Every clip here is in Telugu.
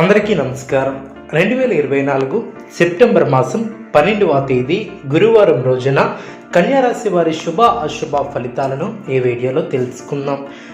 అందరికీ నమస్కారం. రెండు వేల ఇరవై నాలుగు సెప్టెంబర్ మాసం పన్నెండవ తేదీ గురువారం రోజున కన్యారాశి వారి శుభ అశుభ ఫలితాలను ఈ వీడియోలో తెలుసుకుందాం.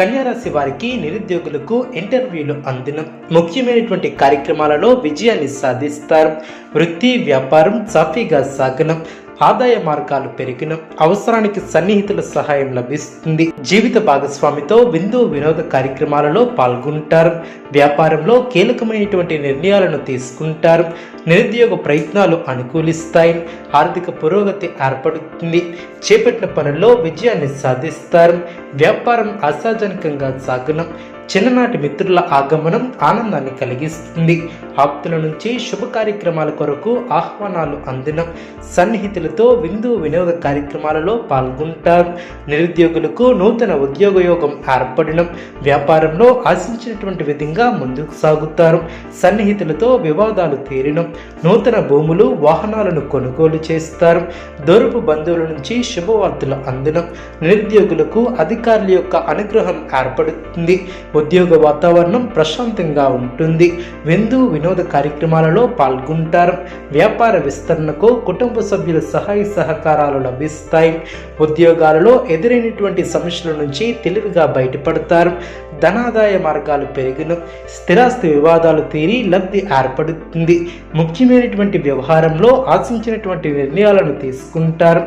కన్యారాశి వారికి నిరుద్యోగులకు ఇంటర్వ్యూలు అందిన. ముఖ్యమైనటువంటి కార్యక్రమాలలో విజయాన్ని సాధిస్తారు. వృత్తి వ్యాపారం సాఫీగా సాగనం. ఆదాయ మార్గాలు పెరిగిన. అవసరానికి సన్నిహితుల సహాయం లభిస్తుంది. జీవిత భాగస్వామితో విందు వినోద కార్యక్రమాలలో పాల్గొంటారు. వ్యాపారంలో కీలకమైనటువంటి నిర్ణయాలను తీసుకుంటారు. నిరుద్యోగ ప్రయత్నాలు అనుకూలిస్తాయి. ఆర్థిక పురోగతి ఏర్పడుతుంది. చేపట్టిన పనుల్లో విజయాన్ని సాధిస్తారు. వ్యాపారం ఆశాజనకంగా సాగనం చిన్ననాటి మిత్రుల ఆగమనం ఆనందాన్ని కలిగిస్తుంది. ఆప్తుల నుంచి శుభ కార్యక్రమాల కొరకు ఆహ్వానాలు అందిన. సన్నిహితులతో విందు వినోద కార్యక్రమాలలో పాల్గొంటారు నిరుద్యోగులకు నూతన ఉద్యోగయోగం ఏర్పడడం వ్యాపారంలో ఆశించినటువంటి విధంగా ముందుకు సాగుతారు. సన్నిహితులతో వివాదాలు తీరడం నూతన భూములు వాహనాలను కొనుగోలు చేస్తారు. దొరుపు బంధువుల నుంచి శుభవార్తలు అందడం నిరుద్యోగులకు అధిక అధికారుల యొక్క అనుగ్రహం ఏర్పడుతుంది. ఉద్యోగ వాతావరణం ప్రశాంతంగా ఉంటుంది. విందు వినోద కార్యక్రమాలలో పాల్గొంటారు. వ్యాపార విస్తరణకు కుటుంబ సభ్యుల సహాయ సహకారాలు లభిస్తాయి. ఉద్యోగాలలో ఎదురైనటువంటి సమస్యల నుంచి తెలివిగా బయటపడతారు. ధనాదాయ మార్గాలు పెరిగిన స్థిరాస్తి వివాదాలు తీరి లబ్ధి ఏర్పడుతుంది. ముఖ్యమైనటువంటి వ్యవహారంలో ఆశించినటువంటి నిర్ణయాలను తీసుకుంటారు.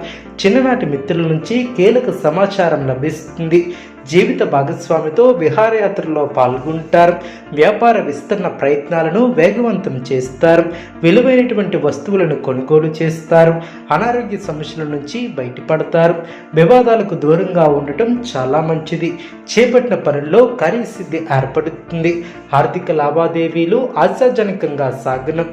చిన్ననాటి మిత్రుల నుంచి కీలక సమాచారం లభిస్తుంది. జీవిత భాగస్వామితో విహారయాత్రలో పాల్గొంటారు. వ్యాపార విస్తరణ ప్రయత్నాలను వేగవంతం చేస్తారు. విలువైనటువంటి వస్తువులను కొనుగోలు చేస్తారు. అనారోగ్య సమస్యల నుంచి బయటపడతారు. వివాదాలకు దూరంగా ఉండటం చాలా మంచిది. చేపట్టిన పనుల్లో కార్యసిద్ధి ఏర్పడుతుంది. ఆర్థిక లావాదేవీలు ఆశాజనకంగా సాగనం.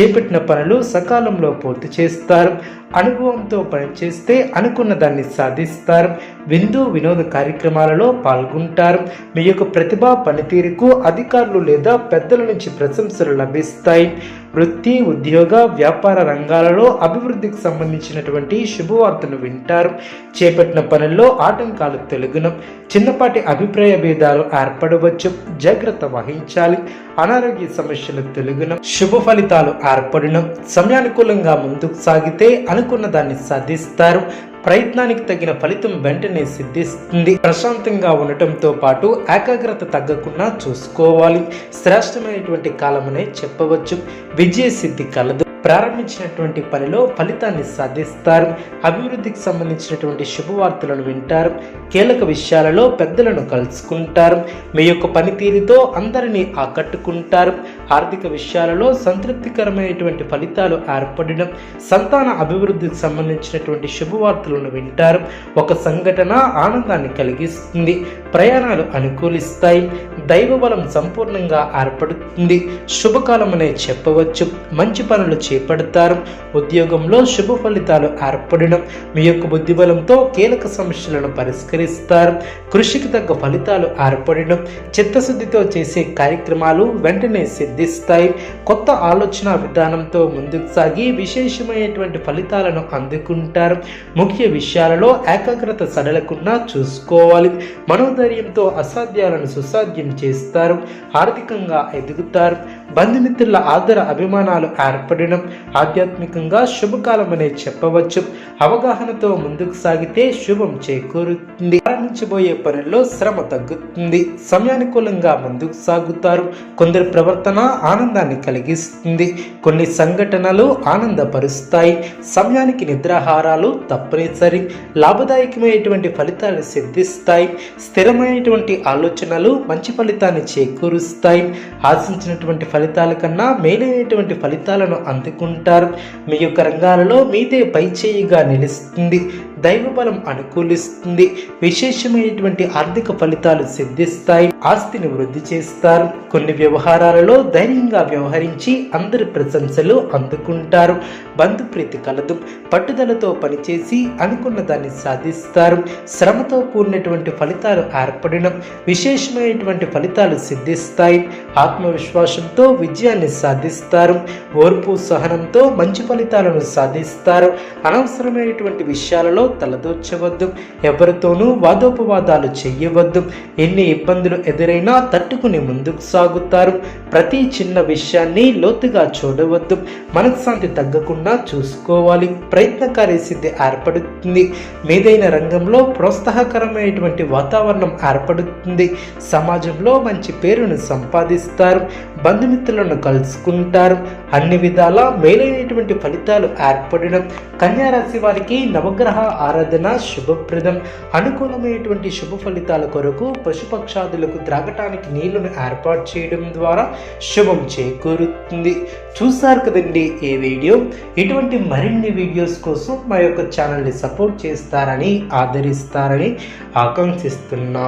చేపట్టిన పనులు సకాలంలో పూర్తి చేస్తారు. అనుభవంతో పనిచేస్తే అనుకున్న దాన్ని సాధిస్తారు. విందు వినోద కార్యక్రమాలలో పాల్గొంటారు. మీ యొక్క ప్రతిభా పనితీరుకు అధికారులు లేదా పెద్దల నుంచి ప్రశంసలు లభిస్తాయి. వృత్తి ఉద్యోగ వ్యాపార రంగాలలో అభివృద్ధికి సంబంధించినటువంటి శుభవార్తలు వింటారు. చేపట్టిన పనుల్లో ఆటంకాలు తొలగునం. చిన్నపాటి అభిప్రాయ భేదాలు ఏర్పడవచ్చు. జాగ్రత్త వహించాలి. అనారోగ్య సమస్యలు తొలగునం. శుభ ఫలితాలు ఏర్పడడం సమయానుకూలంగా ముందుకు సాగితే అనుకున్న దాన్ని సాధిస్తారు. ప్రయత్నానికి తగిన ఫలితం వెంటనే సిద్ధిస్తుంది. ప్రశాంతంగా ఉండటంతో పాటు ఏకాగ్రత తగ్గకుండా చూసుకోవాలి. శ్రేష్టమైనటువంటి కాలమనే చెప్పవచ్చు. విజయ సిద్ధి కలదు. ప్రారంభించినటువంటి పనిలో ఫలితాన్ని సాధిస్తారు. అభివృద్ధికి సంబంధించినటువంటి శుభవార్తలను వింటారు. కీలక విషయాలలో పెద్దలను కలుసుకుంటారు. మీ యొక్క పనితీరుతో అందరినీ ఆకట్టుకుంటారు. ఆర్థిక విషయాలలో సంతృప్తికరమైనటువంటి ఫలితాలు ఏర్పడడం సంతాన అభివృద్ధికి సంబంధించినటువంటి శుభవార్తలను వింటారు. ఒక సంఘటన ఆనందాన్ని కలిగిస్తుంది ప్రయాణాలు అనుకూలిస్తాయి దైవ బలం సంపూర్ణంగా ఏర్పడుతుంది. శుభకాలం అనే చెప్పవచ్చు. మంచి పనులు చేపడతారు. ఉద్యోగంలో శుభ ఫలితాలు ఏర్పడడం మీ యొక్క బుద్ధిబలంతో కీలక సమస్యలను పరిష్కరిస్తారు. కృషికి తగ్గ ఫలితాలు ఏర్పడడం చిత్తశుద్ధితో చేసే కార్యక్రమాలు వెంటనే సిద్ధిస్తాయి. కొత్త ఆలోచన విధానంతో ముందుకు సాగి విశేషమైనటువంటి ఫలితాలను అందుకుంటారు. ముఖ్య విషయాలలో ఏకాగ్రత సడలకుండా చూసుకోవాలి. మనోధైర్యంతో అసాధ్యాలను సుసాధ్యం చేస్తారు. ఆర్థికంగా ఎదుగుతారు. బంధుమిత్రుల ఆదర అభిమానాలు ఏర్పడడం ఆధ్యాత్మికంగా శుభకాలం అనే చెప్పవచ్చు. అవగాహనతో ముందుకు సాగితే శుభం చేకూరుతుంది. ప్రారంభించబోయే పనుల్లో శ్రమ తగ్గుతుంది. సమయానుకూలంగా ముందుకు సాగుతారు. కొందరి ప్రవర్తన ఆనందాన్ని కలిగిస్తుంది. కొన్ని సంఘటనలు ఆనందపరుస్తాయి. సమయానికి నిద్రాహారాలు తప్పనిసరి. లాభదాయకమైనటువంటి ఫలితాలు సిద్ధిస్తాయి. స్థిరమైనటువంటి ఆలోచనలు మంచి ఫలితాన్ని చేకూరుస్తాయి. ఆశించినటువంటి ఫలితాల కన్నా మేలైనటువంటి ఫలితాలను అందుకుంటారు. మీ యొక్క రంగాలలో మీదే పైచేయిగా నిలుస్తుంది. దైవ బలం అనుకూలిస్తుంది. విశేషమైనటువంటి ఆర్థిక ఫలితాలు సిద్ధిస్తాయి. ఆస్తిని వృద్ధి చేస్తారు. కొన్ని వ్యవహారాలలో ధైర్యంగా వ్యవహరించి అందరి ప్రశంసలు అందుకుంటారు. బంధుప్రీతి కలదు. పట్టుదలతో పనిచేసి అనుకున్న దాన్ని సాధిస్తారు. శ్రమతో కూడినటువంటి ఫలితాలు ఏర్పడడం విశేషమైనటువంటి ఫలితాలు సిద్ధిస్తాయి. ఆత్మవిశ్వాసంతో విజయాన్ని సాధిస్తారు. ఓర్పు సహనంతో మంచి ఫలితాలను సాధిస్తారు. అనవసరమైనటువంటి విషయాలలో తలదూర్చవద్దు. ఎవరితోనూ వాదోపవాదాలు చెయ్యవద్దు ఎన్ని ఇబ్బందులు ఎదురైనా తట్టుకుని ముందుకు సాగుతారు. ప్రతి చిన్న విషయాన్ని లోతుగా చూడవద్దు. మనశ్శాంతి తగ్గకుండా చూసుకోవాలి. ప్రయత్నకారి సిద్ధి ఏర్పడుతుంది. మీదైన రంగంలో ప్రోత్సాహకరమైనటువంటి వాతావరణం ఏర్పడుతుంది. సమాజంలో మంచి పేరును సంపాదిస్తారు. బంధుమిత్రులను కలుసుకుంటారు. అన్ని విధాల మేలైనటువంటి ఫలితాలు ఏర్పడడం. కన్యారాశి వారికి నవగ్రహ ఆరాధన శుభప్రదం. అనుకూలమైనటువంటి శుభ ఫలితాల కొరకు పశుపక్షాదులకు త్రాగటానికి నీళ్ళను ఏర్పాటు చేయడం ద్వారా శుభం చేకూరుతుంది. చూసారు కదండి ఈ వీడియో? ఇటువంటి మరిన్ని వీడియోస్ కోసం మా యొక్క ఛానల్ని సపోర్ట్ చేస్తారని ఆదరిస్తారని ఆకాంక్షిస్తున్నాం.